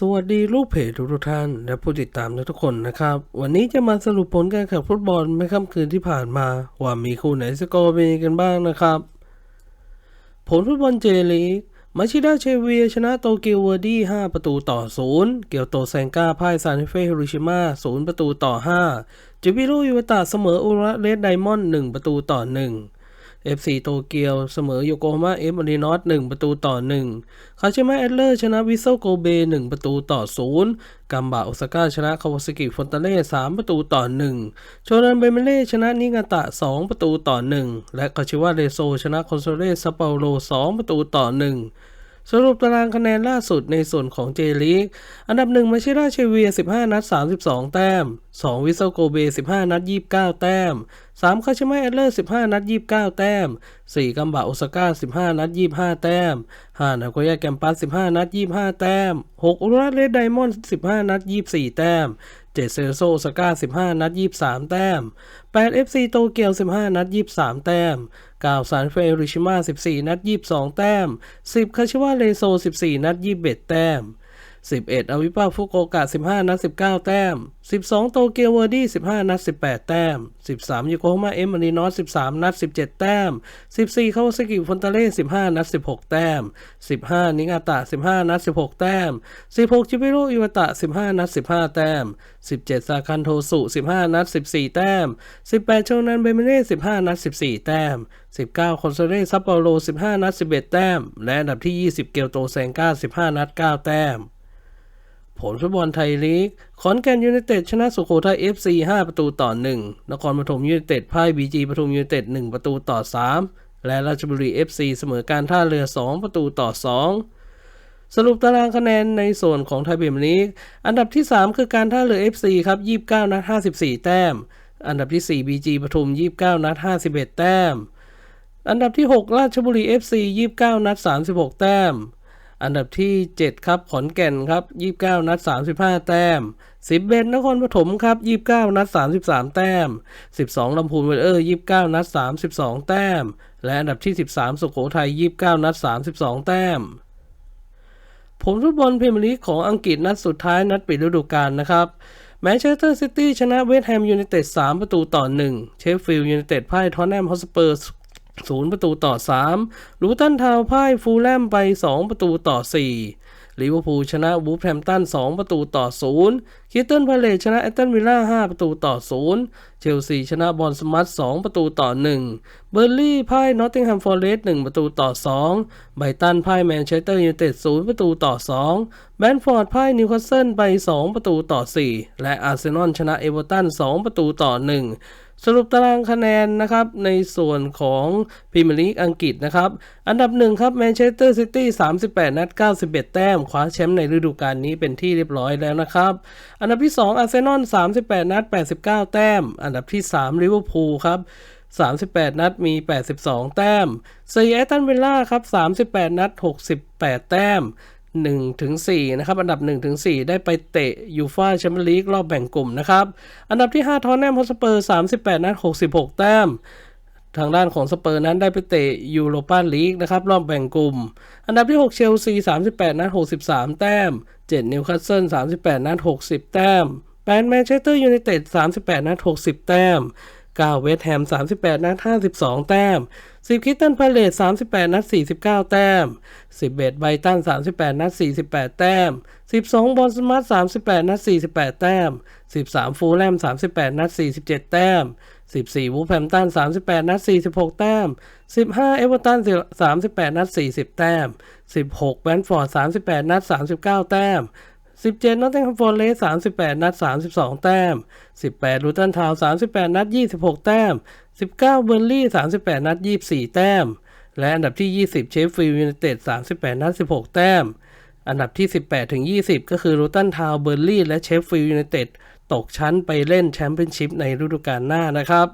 สวัสดีลูกเพจทุกท่านและผู้ติดตามทุกคนนะครับ วันนี้จะมาสรุปผลการแข่งฟุตบอลเมื่อค่ำคืนที่ผ่านมา ว่ามีคู่ไหนสกอร์เป็นกันบ้างนะครับ ผลฟุตบอลเจลีกมาชิดาเชเวียชนะโตเกียวเวอร์ดี้5ประตูต่อ 0 เกียวโตแซงกาพ่ายซานเฟฮิโรชิมา0ประตูต่อ 5จิบิโรยูวตาเสมออุระเรดไดมอนด์1ประตูต่อ 1 FC โตเกียวเสมอโยโกฮาม่าเอฟมารีนอส1ประตูต่อ 1 คาชิมะเอดเลอร์ชนะวิเซลโกเบ 1 ประตูต่อ 0 กัมบะโอซาก้าชนะคาวาซากิฟอนตาเล่3ประตูต่อ 1 โชรันเบเมเล่ชนะนิงาตะ 2 ประตูต่อ 1 และคาชิวะเรโซชนะคอนโซเล่ซาเปาโล2ประตูต่อ 1 สรุปตารางคะแนนล่าสุดในส่วนของเจลีก อันดับ1มาชิราเชเวีย 15 นัด 32 แต้ม 2 วิเซลโกเบ 15 นัด 29 แต้ม 3 คาชิมะเอเลอร์ 15 นัด 29 แต้ม 4 กัมบะโอซาก้า 15 นัด 25 แต้ม 5 นาโกย่าแกมปัส 15 นัด 25 แต้ม 6 อุราเรดไดมอนด์ 15 นัด 24 แต้ม 7เซโซโซาก้า15 นัด 23 แต้ม 8 FC โตเกียว 15 นัด 23 แต้ม 9 ซานเฟริชิมา 14 นัด 22 แต้ม 10 คาชิวาเลโซ 14 นัด 21 แต้ม 11อวิปาฟุโกกะ 15 นัด 19 แต้ม 12 โตเกียวเวอร์ดี้ 15 นัด 18 แต้ม 13ยูโกฮาม่าเอมมารีนอส 13 นัด 17 แต้ม 14คาวาซากิฟอนตาเล่ 15 นัด 16 แต้ม 15 นิงาตะ 15 นัด 16 แต้ม 16 จิบิโรอิวาตะ 15 นัด 15 แต้ม 17 ซาคันโทสุ 15 นัด 14 แต้ม 18 โชนันเบเมเน่ 15 นัด 14 แต้ม 19 คอนโซเล่ซัปเปาโล 15 นัด 11 แต้ม และอันดับที่ 20 เกียวโตแซงก้า15 นัด 9 แต้ม ผลฟุตบอลไทยลีก ขอนแก่นยูไนเต็ดชนะสุโขทัย FC 5 ประตูต่อ 1 นครปฐมยูไนเต็ดพ่ายบีจีปทุมยูไนเต็ด 1 ประตูต่อ 3 และราชบุรี FC เสมอการท่าเรือ 2 ประตูต่อ 2สรุปตารางคะแนนในส่วนของไทยเบมลีก อันดับที่ 3 คือการท่าเรือ FC ครับ 29 นัด 54 แต้ม อันดับที่ 4 BG ปทุม 29 นัด 51 แต้ม อันดับที่ 6 ราชบุรี FC 29 นัด 36 แต้ม อันดับที่ 7 ครับขอนแก่นครับ 29 นัด 35 แต้ม 10เบนนครปฐมครับ 29 นัด 33 แต้ม 12ลำพูนเวลเออร์ 29 นัด 32 แต้ม และอันดับที่ 13 สุโขทัย 29 นัด 32 แต้ม ผลฟุตบอลพรีเมียร์ลีกของอังกฤษนัดสุดท้ายนัดปิดฤดูกาลนะครับแมนเชสเตอร์ซิตี้ชนะเวสต์แฮมยูไนเต็ด3ประตูต่อ 1 เชฟฟิลด์ยูไนเต็ดพ่ายทอนแนมฮอสเปอร์ ศูนย์ประตูต่อ 3 ลูตันทาวพ่ายฟูลแลมไป 2 ประตูต่อ 4 ลิเวอร์พูลชนะวูฟแฮมตัน 2 ประตูต่อ 0 คิตเติลพาเลตชนะแอตตันวิลล่า 5 ประตูต่อ 0 เชลซีชนะบอลสมัต2ประตูต่อ 1 เบอร์ลี่พ่ายนอตติงแฮมฟอร์เรสต์1ประตูต่อ 2 ไบตันพ่ายแมนเชสเตอร์ยูไนเต็ด 0 ประตูต่อ 2 แบนฟอร์ดพ่ายนิวคาสเซิลไป 2 ประตูต่อ 4 และอาร์เซนอลชนะเอเวอร์ตัน 2 ประตูต่อ 1 สรุปตารางคะแนนนะครับในส่วนของพรีเมียร์ลีกอังกฤษนะครับ อันดับหนึ่งครับแมนเชสเตอร์ซิตี้38 นัด 91 แต้ม คว้าแชมป์ในฤดูกาลนี้เป็นที่เรียบร้อยแล้วนะครับ อันดับที่ 2 อาร์เซนอล 38 นัด 89 แต้ม อันดับที่ 3 ลิเวอร์พูลครับ38 นัดมี 82 แต้ม4แอตตันเวลล่าครับ 38 นัด 68 แต้ม 1ถึง4นะครับ อันดับ1ถึง4ได้ไปเตะยูฟาแชมเปี้ยนลีกรอบแบ่งกลุ่มนะครับ อันดับที่ 5 ทอนแนมฮอสเปอร์ 38 นัด 66 แต้ม ทางด้านของสเปอร์นั้นได้ไปเตะยูโรปาลีกนะครับ รอบแบ่งกลุ่ม อันดับที่ 6 เชลซี 38 นัด 63 แต้ม 7 นิวคาสเซิล 38 นัด 60 แต้ม8แมนเชสเตอร์ยูไนเต็ด38 นัด 60 แต้ม 9 เวสต์แฮม 38 นัด 52 แต้ม 10 คิตตันพาเลต38 นัด 49 แต้ม11ไบตัน 38 นัด 48 แต้ม 12 บอลสมาร์ท38 นัด 48 แต้ม 13 ฟูลแลม 38 นัด 47 แต้ม 14 วูฟแฮมตัน 38 นัด 46 แต้ม 15 เอเวอร์ตัน 38 นัด 40 แต้ม 16 แวนฟอร์ด 38 นัด 39 แต้ม 17นอตติงแฮมฟอร์เรส38 นัด 32 แต้ม 18ลูตันทาว38 นัด 26 แต้ม 19เบอร์ลี่ 38 นัด 24 แต้ม และอันดับที่ 20 เชฟฟิลด์ยูไนเต็ด38 นัด 16 แต้ม อันดับที่ 18 ถึง 20 ก็คือลูตันทาวเบอร์ลี่ และเชฟฟิลด์ยูไนเต็ดตกชั้นไปเล่นแชมเปี้ยนชิพในฤดูกาลหน้านะครับ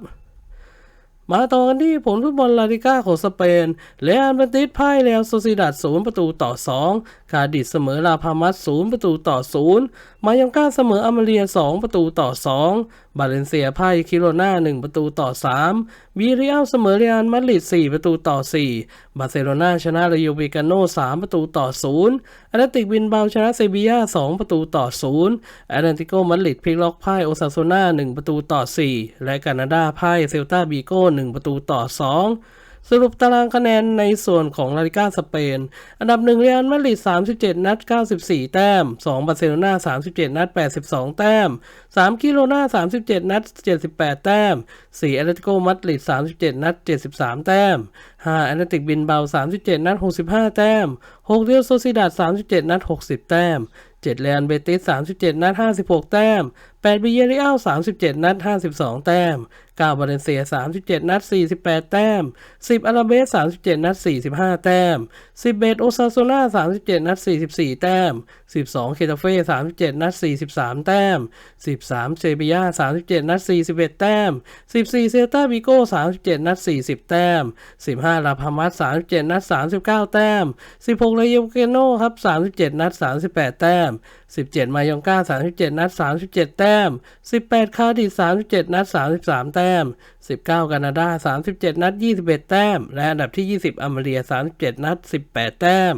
มาต่อกันที่ผลฟุตบอลลาลิก้าของสเปนเรอัลมาดริดพ่ายแล้วโซซิดัด0ประตูต่อ 2 คาดิดเสมอลาพามัส0ประตูต่อ 0 มายองกาเสมออัมเรีย 2 ประตูต่อ 2บาเลนเซียพ่ายคิโรนา1 ประตูต่อ 3วีเรียลเสมอเรอัลมาดริด4 ประตูต่อ 4 บาร์เซโลนาชนะเรโยเวกาโน3 ประตูต่อ 0แอตเลติกบินเบาชนะเซบียา2 ประตูต่อ 0 แอตเลติโกมาดริดพลิกล็อกพ่ายโอซาโซนา1 ประตูต่อ 4 และกานาดาพ่ายเซลตาบีโก้1 ประตูต่อ 2 สรุปตารางคะแนนในส่วนของลาลิก้าสเปน อันดับ1เรอัลมาดริด37 นัด 94 แต้ม 2 บาร์เซโลนา37 นัด 82 แต้ม 3 กิโลนา37 นัด 78 แต้ม 4 แอตเลติโกมาดริด37 นัด 73 แต้ม 5 แอตเลติกบินเบา 37 นัด 65 แต้ม 6 เรียวโซซิดาด37 นัด 60 แต้ม7เรอัลเบติส37 นัด 56 แต้ม8บิเยริอัล37 นัด 52 แต้ม9บาเลนเซีย37 นัด 48 แต้ม 10อาราเบส37 นัด 45 แต้ม10เบตโอซาโซนา37 นัด 44 แต้ม 12 เคตาเฟ่ 37 นัด 43 แต้ม 13 เซบียา 37 นัด 41 แต้ม 14 เซตาบิโก้ 37 นัด 40 แต้ม 15 ลาพามัส 37 นัด 39 แต้ม 16 เลเยเกโนครับ 37 นัด 38 แต้ม 17 มายองกา37 นัด 37 แต้ม 18 คาดิส37 นัด 33 แต้ม 19 กานาดา 37 นัด 21 แต้ม และอันดับที่ 20 อเมริกา37 นัด10 18แต้ม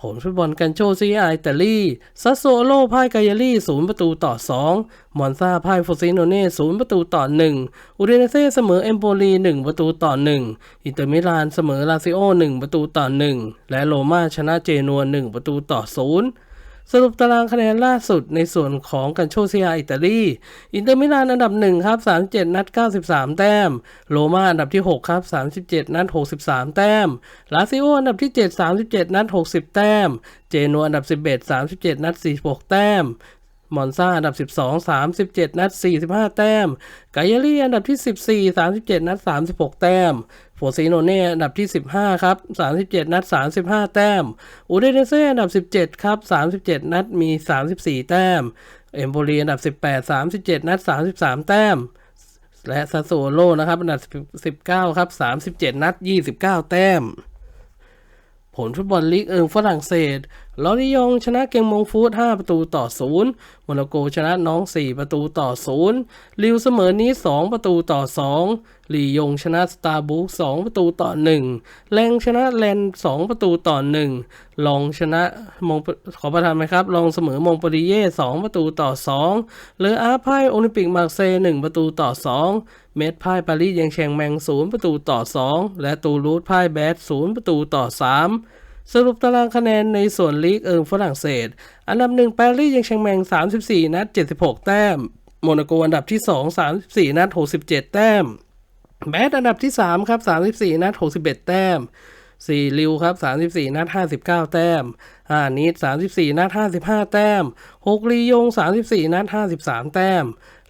ผลฟุตบอลกันโชซีอาอิตาลีซัสโซโลพ่ายกายาลี0ประตูต่อ 2 มอนซาพ่ายโฟซิโนเน่0ประตูต่อ 1 อูเดเนเซ่เสมอเอมโปลี1ประตูต่อ 1 อินเตอร์มิลานเสมอลาซิโอ 1 ประตูต่อ 1 และโรม่าชนะเจนัว1ประตูต่อ 0 สรุปตารางคะแนนล่าสุดในส่วนของกันโชเซียอิตาลี อินเตอร์มิลานอันดับ 1 ครับ 37 นัด 93 แต้ม โรม่าอันดับที่ 6 ครับ 37 นัด 63 แต้ม ลาซิโออันดับที่ 7 37 นัด 60 แต้ม เจนัวอันดับ 11 37 นัด 46 แต้มมอนซาอันดับ 12 37 นัด 45 แต้ม กายาลีอันดับที่ 14 37 นัด 36 แต้ม โฟซิโนเน่อันดับที่ 15 ครับ 37 นัด 35 แต้ม อูเดเนเซ่อันดับ 17 ครับ 37 นัดมี 34 แต้ม เอมโบรีอันดับ 18 37 นัด 33 แต้ม และซาโซโลนะครับอันดับ 19 ครับ 37 นัด 29 แต้ม ผลฟุตบอลลีกเอิงฝรั่งเศส ลอริยองชนะเกงมงฟูด5ประตูต่อ 0 โมนาโกชนะน้อง 4 ประตูต่อ 0 ลิวเสมอนี้ 2 ประตูต่อ 2 ลียงชนะสตาร์บุก2ประตูต่อ 1 แรงชนะแลน 2 ประตูต่อ 1 ลองชนะมงขอประทานไหมครับ ลองเสมอมงปริเย่ 2 ประตูต่อ 2 เลออาร์ไพโอลิมปิกมาร์เซย์1ประตูต่อ 2เมดพ่ายปารีสยังแชงแมง 0 ประตูต่อ 2 และตูรูสพ่ายแบด0 ประตูต่อ 3 สรุปตารางคะแนนในส่วนลีกเอิงฝรั่งเศส อันดับหนึ่งปารีสยังแชงแมง 34 นัด 76 แต้ม โมนาโกอันดับที่ 2 34 นัด 67 แต้มแบดอันดับที่ 3 ครับ 34 นัด 61 แต้ม 4ลิวครับ 34 นัด 59 แต้ม5นิด34 นัด 55 แต้ม6ลียง 34 นัด 53 แต้ม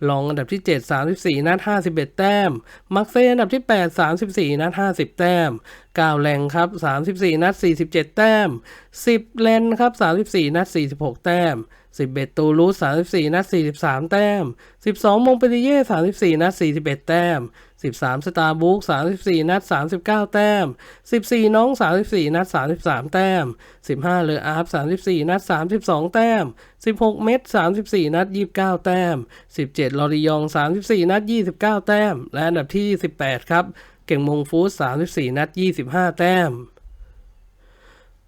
ลองอันดับที่ 7 34 นัด 51 แต้ม มักเซอันดับที่ 8 34 นัด 50 แต้ม9แรงครับ 34 นัด 47 แต้ม 10 แลนครับ 34 นัด 46 แต้ม 11 ตูรูส34 นัด 43 แต้ม 12 มงเปริเย่34 นัด 41 แต้ม 13 สตาร์บุ๊ก34 นัด 39 แต้ม 14 น้อง 34 นัด 33 แต้ม 15 เลออาร์ฟ34 นัด 32 แต้ม 16 เมตร34 นัด 29 แต้ม 17 ลอริยอง 34 นัด 29 แต้ม และอันดับที่ 18 ครับ เก่งมงฟูส34 นัด 25 แต้ม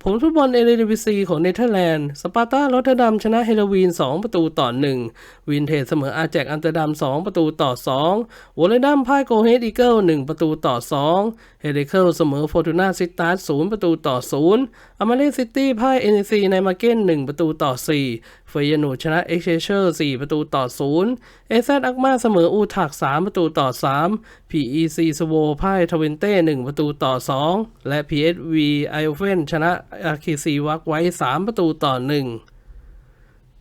ผลฟุตบอลเอเดวิซีของเนเธอร์แลนด์ สปาร์ตาโรตเทอร์ดัมชนะเฮโลวีน 2 ประตูต่อ 1 วินเทจเสมออาแจกอันเตอร์ดัม 2 ประตูต่อ 2 วอลเลดัมพ่ายโกเฮดอีเกิล 1 ประตูต่อ 2 เฮเดเคิลเสมอฟอร์ตูนาซิตาร์0ประตูต่อ0อเมาเลซิตี้พ่ายเอ็นซีในมาเก้น1ประตูต่อ4เฟยนูชนะเอ็กเชเชอร์4ประตูต่อ0เอซอักมาเสมออูทัก3ประตูต่อ3 PEC สโวพ่ายทเวนเต้1ประตูต่อ2และ PSV ไอโอเฟนชนะอาคีซีวักไว้3ประตูต่อ1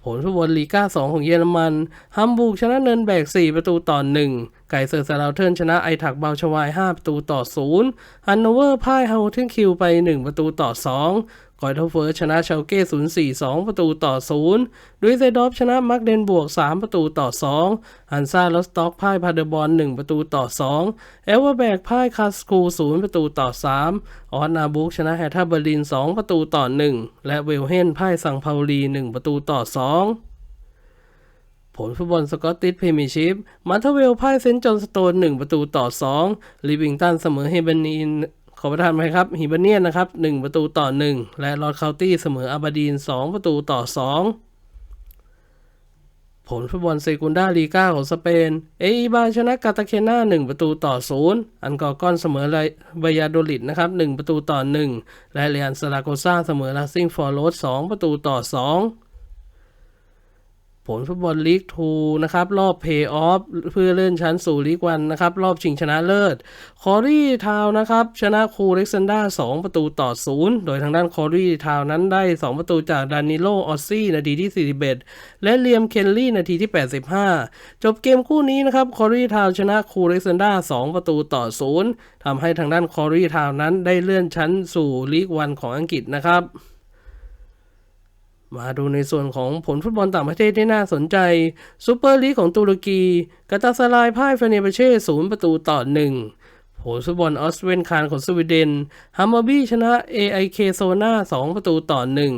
ผลฟุตบอลลีกา2ของเยอรมัน ฮัมบูร์กชนะเนินแบก 4 ประตูต่อ 1ไก่เซอร์ซาลาเทิร์นชนะไอถักเบาชวาย 5 ประตูต่อ 0 ฮันโนเวอร์พ่ายฮาวเทนคิวไป 1 ประตูต่อ 2 กอยเทเฟิร์ชนะเชลเก้ 0 4 2 ประตูต่อ 0 ดุยเซดอฟชนะมักเดนบวก 3 ประตูต่อ 2 ฮันซาลอสต็อกพ่ายพาเดบอล 1 ประตูต่อ 2 เอเวอร์แบกพ่ายคาสคู0 ประตูต่อ 3 ออสนาบุกชนะแฮท่าเบอร์ลิน 2 ประตูต่อ 1 และเวลเฮนพ่ายสังเปาลี 1 ประตูต่อ 2 ผลฟุตบอลสกอตติชพรีเมียร์ชิพมาเทเวลพ่ายเซนต์จอห์นสโตน 1 ประตูต่อ 2 ลิวิงตันเสมอเฮเบนีนขอประทานไหมครับฮิบเนียนนะครับ 1 ประตูต่อ 1 และลอร์ดเคาน์ตี้เสมออาบาดีน 2 ประตูต่อ 2 ผลฟุตบอลเซกุนดาลีกาของสเปน เออีบาชนะกาตาเคนา1 ประตูต่อ 0 อันกอร์กอนเสมอไลบายาโดลิดนะครับ 1 ประตูต่อ 1 และเรียนสลาโกซาเสมอลาซิงฟอร์โรส2 ประตูต่อ 2 ผลฟุตบอลลีก2นะครับรอบเพย์ออฟเพื่อเลื่อนชั้นสู่ลีกวันนะครับรอบชิงชนะเลิศคอรี่ทาวนะครับชนะคูเล็กซันดา2ประตูต่อ 0 โดยทางด้านคอรี่ทาวนั้นได้ 2 ประตูจากดานิโลออสซี่นาทีที่ 41 และเลียมเคนลี่นาทีที่ 85 จบเกมคู่นี้นะครับคอรี่ทาวชนะคูเล็กซันดา2ประตูต่อ 0ทำให้ทางด้านคอรี่ทาวนั้นได้เลื่อนชั้นสู่ลีกวันของอังกฤษนะครับ มาดูในส่วนของผลฟุตบอลต่างประเทศที่น่าสนใจซูเปอร์ลีกของตุรกีกาตาซารายพ่ายเฟเนเบเช่ศูนย์ประตูต่อหนึ่งผลฟุตบอลออสเวนคานของสวีเดนฮัมมอบี้ชนะ AIK โซนา2ประตูต่อหนึ่ง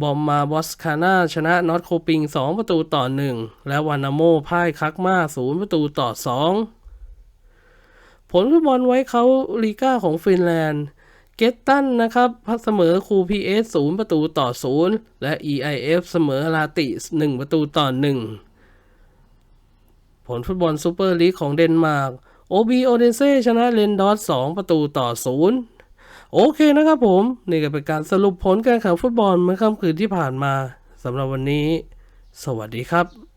บอมมาบอสคาน่าชนะนอตโคปิง 2 ประตูต่อหนึ่งและวานาโมพ่ายคักมาศูนย์ประตูต่อสองผลฟุตบอลไว้เขาลีก้าของฟินแลนด์ เกตตันนะครับพัเสมอคูพีเอสศูนย์ประตูต่อศูนย์และ EIF เสมอลาติหนึ่งประตูต่อหนึ่งผลฟุตบอลซูเปอร์ลีกของเดนมาร์กโอบีโอเดนเซชนะเลนดอสสองประตูต่อศูนย์โอเคนะครับผม นี่ก็เป็นการสรุปผลการแข่งฟุตบอลเมื่อค่ำคืนที่ผ่านมาสำหรับวันนี้ สวัสดีครับ